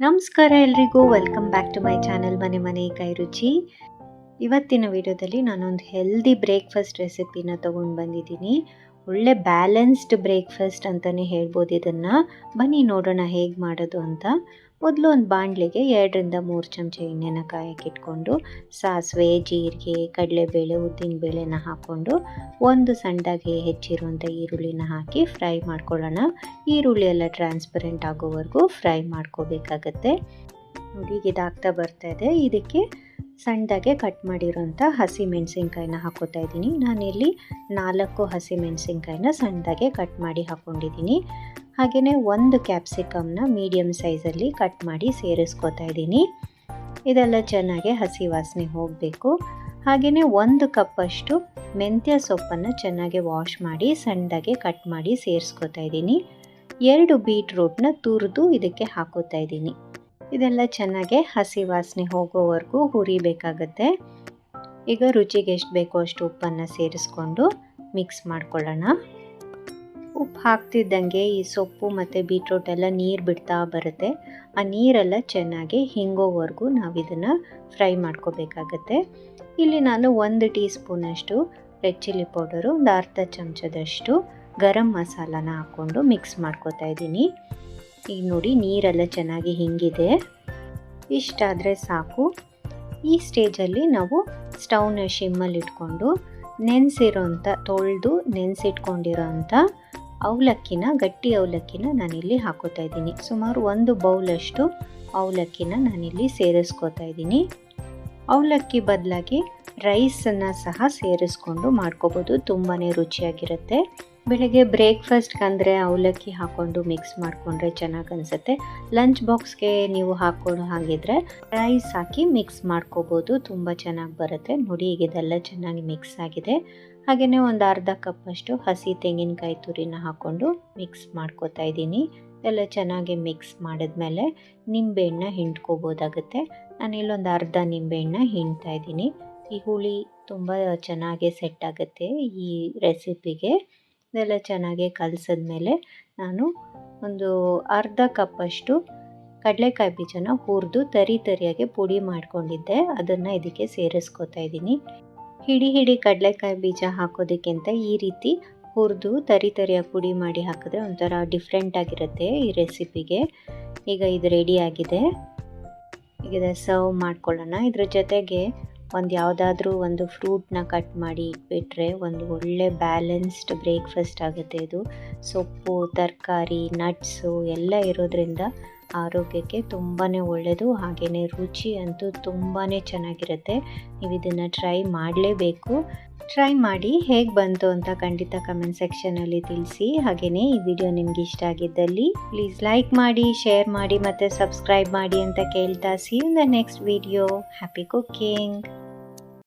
ನಮಸ್ಕಾರ ಎಲ್ರಿಗೂ. Welcome back to my channel ಮನೆ ಮನೆ ಕೈ ರುಚಿ. ಇವತ್ತಿನ ವಿಡಿಯೋದಲ್ಲಿ ನಾನೊಂದು ಹೆಲ್ದಿ ಬ್ರೇಕ್ಫಾಸ್ಟ್ ರೆಸಿಪಿನ ತೊಗೊಂಡು ಬಂದಿದ್ದೀನಿ. ಒಳ್ಳೆ ಬ್ಯಾಲೆನ್ಸ್ಡ್ ಬ್ರೇಕ್ಫಾಸ್ಟ್ ಅಂತಲೇ ಹೇಳ್ಬೋದು ಇದನ್ನು. ಬನ್ನಿ ನೋಡೋಣ ಹೇಗೆ ಮಾಡೋದು ಅಂತ. ಮೊದಲು ಒಂದು ಬಾಣಲೆಗೆ ಎರಡರಿಂದ ಮೂರು ಚಮಚ ಎಣ್ಣೆನ ಕಾಯಕ್ಕಿಟ್ಕೊಂಡು, ಸಾಸಿವೆ, ಜೀರಿಗೆ, ಕಡಲೆಬೇಳೆ ಉದ್ದಿನಬೇಳೆನ ಹಾಕ್ಕೊಂಡು ಒಂದು ಸಣ್ಣದಾಗಿ ಹೆಚ್ಚಿರುವಂಥ ಈರುಳ್ಳಿನ ಹಾಕಿ ಫ್ರೈ ಮಾಡ್ಕೊಳ್ಳೋಣ. ಈರುಳ್ಳಿ ಎಲ್ಲ ಟ್ರಾನ್ಸ್ಪರೆಂಟ್ ಆಗೋವರೆಗೂ ಫ್ರೈ ಮಾಡ್ಕೋಬೇಕಾಗತ್ತೆ. ನೋಡಿ ಇದಾಗ್ತಾ ಬರ್ತಾ ಇದೆ. ಇದಕ್ಕೆ ಸಣ್ಣದಾಗೆ ಕಟ್ ಮಾಡಿರೋಂಥ ಹಸಿ ಮೆಣಸಿನ್ಕಾಯಿನ ಹಾಕೋತಾ ಇದ್ದೀನಿ. ನಾನಿಲ್ಲಿ ನಾಲ್ಕು ಹಸಿ ಮೆಣಸಿನ್ಕಾಯಿನ ಸಣ್ಣದಾಗೆ ಕಟ್ ಮಾಡಿ ಹಾಕ್ಕೊಂಡಿದ್ದೀನಿ ಹಾಗೆಯೇ ಒಂದು ಕ್ಯಾಪ್ಸಿಕಮ್ನ ಮೀಡಿಯಮ್ ಸೈಜಲ್ಲಿ ಕಟ್ ಮಾಡಿ ಸೇರಿಸ್ಕೋತಾ ಇದ್ದೀನಿ. ಇದೆಲ್ಲ ಚೆನ್ನಾಗಿ ಹಸಿ ವಾಸನೆ ಹೋಗಬೇಕು. ಹಾಗೆಯೇ ಒಂದು ಕಪ್ಪಷ್ಟು ಮೆಂತ್ಯ ಸೊಪ್ಪನ್ನು ಚೆನ್ನಾಗಿ ವಾಶ್ ಮಾಡಿ ಸಣ್ಣದಾಗಿ ಕಟ್ ಮಾಡಿ ಸೇರಿಸ್ಕೋತಾ ಇದ್ದೀನಿ. ಎರಡು ಬೀಟ್ರೂಟ್ನ ತುರಿದು ಇದಕ್ಕೆ ಹಾಕೋತಾ ಇದ್ದೀನಿ. ಇದೆಲ್ಲ ಚೆನ್ನಾಗೆ ಹಸಿ ವಾಸನೆ ಹೋಗೋವರೆಗೂ ಹುರಿಬೇಕಾಗತ್ತೆ. ಈಗ ರುಚಿಗೆ ಎಷ್ಟು ಬೇಕೋ ಅಷ್ಟು ಉಪ್ಪನ್ನು ಸೇರಿಸ್ಕೊಂಡು ಮಿಕ್ಸ್ ಮಾಡ್ಕೊಳ್ಳೋಣ. ಉಪ್ಪು ಹಾಕ್ತಿದ್ದಂಗೆ ಈ ಸೊಪ್ಪು ಮತ್ತು ಬೀಟ್ರೂಟ್ ಎಲ್ಲ ನೀರು ಬಿಡ್ತಾ ಬರುತ್ತೆ. ಆ ನೀರೆಲ್ಲ ಚೆನ್ನಾಗಿ ಹಿಂಗೋವರೆಗೂ ನಾವು ಇದನ್ನು ಫ್ರೈ ಮಾಡ್ಕೋಬೇಕಾಗತ್ತೆ. ಇಲ್ಲಿ ನಾನು ಒಂದು ಟೀ ಸ್ಪೂನಷ್ಟು ರೆಡ್ ಚಿಲ್ಲಿ ಪೌಡರು, ಒಂದು ಅರ್ಧ ಚಮಚದಷ್ಟು ಗರಂ ಮಸಾಲಾನ ಹಾಕ್ಕೊಂಡು ಮಿಕ್ಸ್ ಮಾಡ್ಕೋತಾ ಇದ್ದೀನಿ. ಈಗ ನೋಡಿ ನೀರೆಲ್ಲ ಚೆನ್ನಾಗಿ ಹಿಂಗಿದೆ. ಇಷ್ಟಾದರೆ ಸಾಕು. ಈ ಸ್ಟೇಜಲ್ಲಿ ನಾವು ಸ್ಟವ್ನ ಶಿಮ್ಮಲ್ಲಿ ಇಟ್ಕೊಂಡು ನೆನೆಸಿರೋಂಥ, ತೊಳೆದು ನೆನೆಸಿಟ್ಕೊಂಡಿರೋಂಥ ಅವಲಕ್ಕಿನ, ಗಟ್ಟಿ ಅವಲಕ್ಕಿನ ನಾನಿಲ್ಲಿ ಹಾಕೋತಾ ಇದ್ದೀನಿ. ಸುಮಾರು ಒಂದು ಬೌಲಷ್ಟು ಅವಲಕ್ಕಿನ ನಾನಿಲ್ಲಿ ಸೇರಿಸ್ಕೋತಾ ಇದ್ದೀನಿ. ಅವಲಕ್ಕಿ ಬದಲಾಗಿ ರೈಸನ್ನು ಸಹ ಸೇರಿಸ್ಕೊಂಡು ಮಾಡ್ಕೋಬೋದು. ತುಂಬಾ ರುಚಿಯಾಗಿರುತ್ತೆ. ಬೆಳಗ್ಗೆ ಬ್ರೇಕ್ಫಾಸ್ಟ್ಗೆ ಅಂದರೆ ಅವಲಕ್ಕಿ ಹಾಕ್ಕೊಂಡು ಮಿಕ್ಸ್ ಮಾಡಿಕೊಂಡ್ರೆ ಚೆನ್ನಾಗಿ ಅನಿಸುತ್ತೆ. ಲಂಚ್ ಬಾಕ್ಸ್ಗೆ ನೀವು ಹಾಕ್ಕೊಂಡು ಹಾಗಿದ್ರೆ ರೈಸ್ ಹಾಕಿ ಮಿಕ್ಸ್ ಮಾಡ್ಕೋಬೋದು, ತುಂಬ ಚೆನ್ನಾಗಿ ಬರುತ್ತೆ. ನೋಡಿ ಈಗ ಇದೆಲ್ಲ ಚೆನ್ನಾಗಿ ಮಿಕ್ಸ್ ಆಗಿದೆ. ಹಾಗೆಯೇ ಒಂದು ಅರ್ಧ ಕಪ್ಪಷ್ಟು ಹಸಿ ತೆಂಗಿನಕಾಯಿ ತುರಿನ ಹಾಕ್ಕೊಂಡು ಮಿಕ್ಸ್ ಮಾಡ್ಕೋತಾ ಇದ್ದೀನಿ. ಎಲ್ಲ ಚೆನ್ನಾಗಿ ಮಿಕ್ಸ್ ಮಾಡಿದ್ಮೇಲೆ ನಿಂಬೆಹಣ್ಣ ಹಿಂಡ್ಕೋಬೋದಾಗುತ್ತೆ. ನಾನಿಲ್ಲೊಂದು ಅರ್ಧ ನಿಂಬೆಹಣ್ಣ ಹಿಂಡ್ತಾ ಇದ್ದೀನಿ. ಈ ಹುಳಿ ತುಂಬ ಚೆನ್ನಾಗೆ ಸೆಟ್ ಆಗುತ್ತೆ ಈ ರೆಸಿಪಿಗೆ ಇದೆಲ್ಲ ಚೆನ್ನಾಗಿ ಕಲಸಿದ್ಮೇಲೆ ನಾನು ಒಂದು ಅರ್ಧ ಕಪ್ಪಷ್ಟು ಕಡಲೆಕಾಯಿ ಬೀಜನ ಹುರಿದು ತರಿ ತರಿಯಾಗಿ ಪುಡಿ ಮಾಡ್ಕೊಂಡಿದ್ದೆ. ಅದನ್ನು ಇದಕ್ಕೆ ಸೇರಿಸ್ಕೊತಾ ಇದ್ದೀನಿ. ಹಿಡಿ ಹಿಡಿ ಕಡಲೆಕಾಯಿ ಬೀಜ ಹಾಕೋದಕ್ಕಿಂತ ಈ ರೀತಿ ಹುರಿದು ತರಿ ತರಿಯಾಗಿ ಪುಡಿ ಮಾಡಿ ಹಾಕಿದ್ರೆ ಒಂಥರ ಡಿಫ್ರೆಂಟ್ ಆಗಿರುತ್ತೆ ಈ ರೆಸಿಪಿಗೆ ಈಗ ಇದು ರೆಡಿ ಆಗಿದೆ. ಈಗ ಸರ್ವ್ ಮಾಡ್ಕೊಳ್ಳೋಣ. ಇದ್ರ ಜೊತೆಗೆ ಒಂದು ಯಾವುದಾದ್ರೂ ಒಂದು ಫ್ರೂಟ್ನ ಕಟ್ ಮಾಡಿ ಇಟ್ಬಿಟ್ರೆ ಒಂದು ಒಳ್ಳೆ ಬ್ಯಾಲೆನ್ಸ್ಡ್ ಬ್ರೇಕ್ಫಾಸ್ಟ್ ಆಗುತ್ತೆ ಇದು. ಸೊಪ್ಪು, ತರಕಾರಿ ನಟ್ಸು ಎಲ್ಲ ಇರೋದ್ರಿಂದ ಆರೋಗ್ಯಕ್ಕೆ ತುಂಬಾ ಒಳ್ಳೆಯದು ಹಾಗೆಯೇ ರುಚಿ ಅಂತೂ ತುಂಬಾ ಚೆನ್ನಾಗಿರುತ್ತೆ. ನೀವು ಇದನ್ನು ಟ್ರೈ ಮಾಡಲೇಬೇಕು. ಟ್ರೈ ಮಾಡಿ ಹೇಗೆ ಬಂತು ಅಂತ ಖಂಡಿತ ಕಮೆಂಟ್ ಸೆಕ್ಷನಲ್ಲಿ ತಿಳಿಸಿ. ಹಾಗೆಯೇ ಈ ವಿಡಿಯೋ ನಿಮ್ಗೆ ಇಷ್ಟ ಆಗಿದ್ದಲ್ಲಿ ಪ್ಲೀಸ್ ಲೈಕ್ ಮಾಡಿ ಶೇರ್ ಮಾಡಿ ಮತ್ತು ಸಬ್ಸ್ಕ್ರೈಬ್ ಮಾಡಿ ಅಂತ ಕೇಳ್ತಾ. See in the next video happy cooking